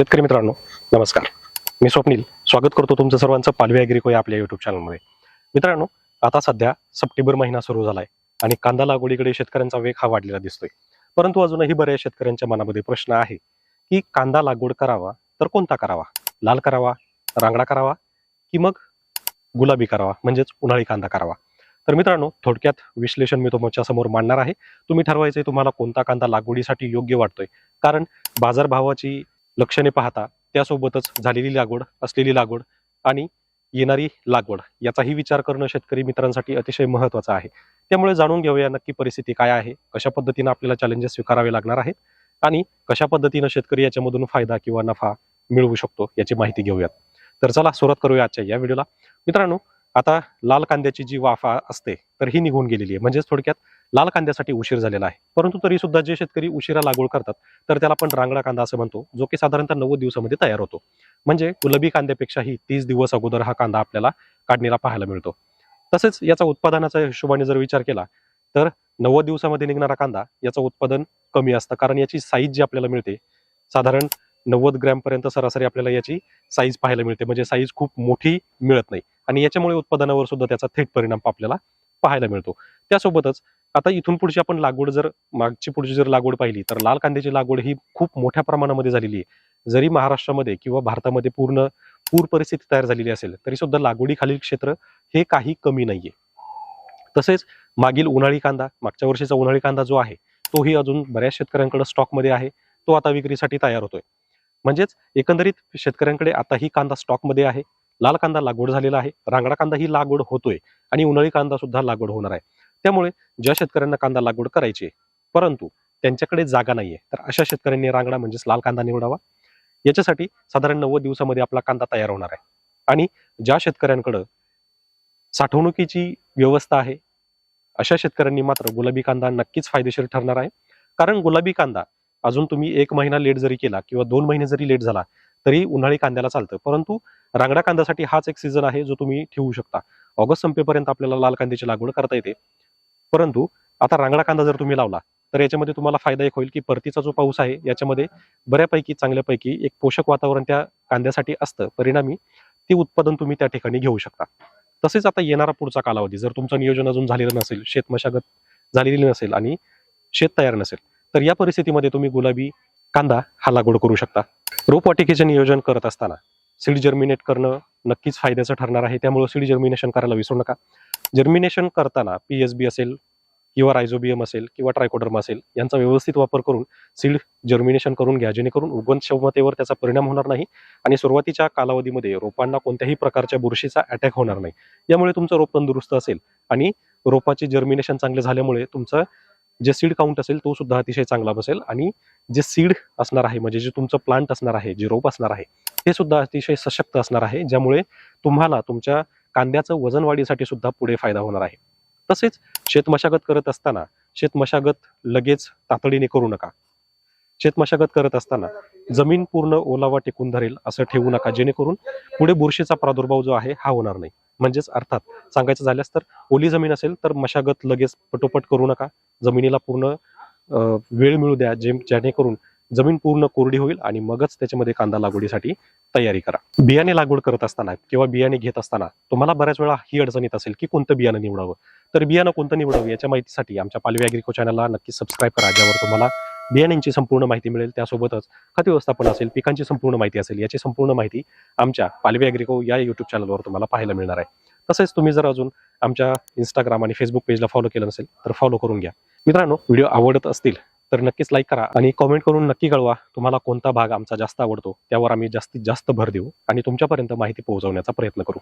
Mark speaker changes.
Speaker 1: शेतकरी मित्रांनो नमस्कार. मी स्वप्नील. स्वागत करतो तुमचं सर्वांचं पालवी अॅग्रिको या आपल्या युट्यूब चॅनलमध्ये मित्रांनो आता सध्या सप्टेंबर महिना सुरू झालाय आणि कांदा लागवडीकडे शेतकऱ्यांचा वेग हा वाढलेला दिसतोय. परंतु अजूनही बऱ्याच शेतकऱ्यांच्या मनामध्ये प्रश्न आहे की कांदा लागवड करावा तर कोणता करावा? लाल करावा रांगडा करावा की मग गुलाबी करावा म्हणजेच उन्हाळी कांदा करावा? तर मित्रांनो थोडक्यात विश्लेषण मी तुमच्यासमोर मांडणार आहे. तुम्ही ठरवायचे तुम्हाला कोणता कांदा लागवडीसाठी योग्य वाटतोय. कारण बाजारभावाची लक्षणे पाहता त्यासोबतच झालेली लागवड असलेली लागवड आणि येणारी लागवड याचाही विचार करणं शेतकरी मित्रांसाठी अतिशय महत्त्वाचं आहे. त्यामुळे जाणून घेऊया नक्की परिस्थिती काय आहे कशा पद्धतीनं आपल्याला चॅलेंजेस स्वीकारावे लागणार आहेत आणि कशा पद्धतीनं शेतकरी याच्यामधून फायदा किंवा नफा मिळवू शकतो याची माहिती घेऊयात. तर चला सुरुवात करूया आजच्या या व्हिडिओला. मित्रांनो आता लाल कांद्याची जी वाफा असते तर ही निघून गेलेली आहे. म्हणजेच थोडक्यात लाल कांद्यासाठी उशीर झालेला आहे. परंतु तरी सुद्धा जे शेतकरी उशिरा लागवड करतात तर त्याला आपण रांगडा कांदा असं म्हणतो जो की साधारणतः नव्वद दिवसामध्ये तयार होतो. म्हणजे गुलाबी कांद्यापेक्षाही तीस दिवस अगोदर हा कांदा आपल्याला काढणीला पाहायला मिळतो. तसेच याचा उत्पादनाच्या हिशोबाने जर विचार केला तर नव्वद दिवसामध्ये निघणारा कांदा याचं उत्पादन कमी असतं. कारण याची साईज जी आपल्याला मिळते साधारण नव्वद ग्रॅमपर्यंत सरासरी आपल्याला याची साईज पाहायला मिळते. म्हणजे साईज खूप मोठी मिळत नाही. आणि याच्यामुळे उत्पादनावर सुद्धा त्याचा थेट परिणाम आपल्याला पाहायला मिळतो. त्यासोबतच आता इथून पुढची आपण लागवड जर मागची पुढची जर लागवड पाहिली तर लाल कांद्याची लागवड ही खूप मोठ्या प्रमाणामध्ये झालेली आहे. जरी महाराष्ट्रामध्ये किंवा भारतामध्ये पूर्ण पूर परिस्थिती तयार झालेली असेल तरी सुद्धा लागवडीखालील क्षेत्र हे काही कमी नाहीये. तसेच मागील उन्हाळी कांदा मागच्या वर्षीचा उन्हाळी कांदा जो आहे तोही अजून बऱ्याच शेतकऱ्यांकडे स्टॉकमध्ये आहे तो आता विक्रीसाठी तयार होतोय. म्हणजेच एकंदरीत शेतकऱ्यांकडे आताही कांदा स्टॉकमध्ये आहे लाल कांदा लागवड झालेला आहे रांगडा कांदा ही लागवड होतोय आणि उन्हाळी कांदा सुद्धा लागवड होणार आहे. त्यामुळे ज्या शेतकऱ्यांना कांदा लागवड करायची परंतु त्यांच्याकडे जागा नाहीये तर अशा शेतकऱ्यांनी रांगडा म्हणजेच लाल कांदा निवडावा. याच्यासाठी साधारण नव्वद दिवसामध्ये आपला कांदा तयार होणार आहे. आणि ज्या शेतकऱ्यांकडं साठवणुकीची व्यवस्था आहे अशा शेतकऱ्यांनी मात्र गुलाबी कांदा नक्कीच फायदेशीर ठरणार आहे. कारण गुलाबी कांदा अजून तुम्ही एक महिना लेट जरी केला किंवा दोन महिने जरी लेट झाला तरी उन्हाळी कांद्याला चालतं. परंतु रांगडा कांद्यासाठी हाच एक सीझन आहे जो तुम्ही ठेवू शकता. ऑगस्ट संपेपर्यंत आपल्याला लाल कांद्याची लागवड करता येते. परंतु आता रांगडा कांदा जर तुम्ही लावला तर याच्यामध्ये तुम्हाला फायदा एक होईल की परतीचा जो पाऊस आहे याच्यामध्ये बऱ्यापैकी चांगल्यापैकी एक पोषक वातावरण त्या कांद्यासाठी असतं. परिणामी ते उत्पादन तुम्ही त्या ठिकाणी घेऊ शकता. तसेच आता येणारा पुढचा कालावधी जर तुमचं नियोजन अजून झालेलं नसेल शेत मशागत झालेली नसेल आणि शेत तयार नसेल तर या परिस्थितीमध्ये तुम्ही गुलाबी कांदा हा लागवड करू शकता. रोपवाटिकेचे नियोजन करत असताना सीड जर्मिनेट करणं नक्कीच फायद्याचं ठरणार आहे. त्यामुळे सीड जर्मिनेशन करायला विसरू नका. जर्मिनेशन करताना पी एस बी असेल किंवा रायझोबियम असेल किंवा ट्रायकोडर्म असेल यांचा व्यवस्थित वापर करून सीड जर्मिनेशन करून घ्या जेणेकरून उगवण क्षमतेवर त्याचा परिणाम होणार नाही आणि सुरुवातीच्या कालावधीमध्ये रोपांना कोणत्याही प्रकारच्या बुरशीचा अटॅक होणार नाही. यामुळे तुमचं रोप तंदुरुस्त असेल आणि रोपाचे जर्मिनेशन चांगले झाल्यामुळे तुमचं जे सीड काउंट असेल तो सुद्धा अतिशय चांगला बसेल आणि जे सीड असणार आहे म्हणजे जे तुमचं प्लांट असणार आहे जे रोप असणार आहे ते सुद्धा अतिशय सशक्त असणार आहे ज्यामुळे तुम्हाला तुमच्या कांद्याचं वजन वाढीसाठी सुद्धा पुढे फायदा होणार आहे. तसेच शेतमशागत करत असताना शेतमशागत लगेच तातडीने करू नका. शेतमशागत करत असताना जमीन पूर्ण ओलावा टिकून धरेल असं ठेवू नका जेणेकरून पुढे बुरशीचा प्रादुर्भाव जो आहे हा होणार नाही. म्हणजेच अर्थात सांगायचं झाल्यास तर ओली जमीन असेल तर मशागत लगेच पटोपट करू नका. जमिनीला पूर्ण वेळ मिळू द्या जे जेणेकरून जमीन पूर्ण कोरडी होईल आणि मगच त्याच्यामध्ये कांदा लागवडीसाठी तयारी करा. बियाणे लागवड करत असताना किंवा बियाणे घेत असताना तुम्हाला बऱ्याच वेळा ही अडचण येत असेल की कोणतं बियाणं निवडावं. तर बियाणं कोणतं निवडावं याच्या माहितीसाठी आमच्या पालवी अॅग्रिको चॅनलला नक्की सबस्क्राईब करा ज्यावर तुम्हाला बियाण्यांची संपूर्ण माहिती मिळेल. त्यासोबतच खत व्यवस्थापन असेल पिकांची संपूर्ण माहिती असेल याची संपूर्ण माहिती आमच्या पालवी अॅग्रिको या युट्यूब चॅनलवर तुम्हाला पाहायला मिळणार आहे. तसेच तुम्ही जर अजून आमच्या इंस्टाग्राम आणि फेसबुक पेजला फॉलो केलं नसेल तर फॉलो करून घ्या. मित्रांनो व्हिडिओ आवडत असतील तर नक्कीच लाईक करा आणि कॉमेंट करून नक्की कळवा तुम्हाला कोणता भाग आमचा जास्त आवडतो. त्यावर आम्ही जास्तीत जास्त भर देऊ आणि तुमच्यापर्यंत माहिती पोहोचवण्याचा प्रयत्न करू.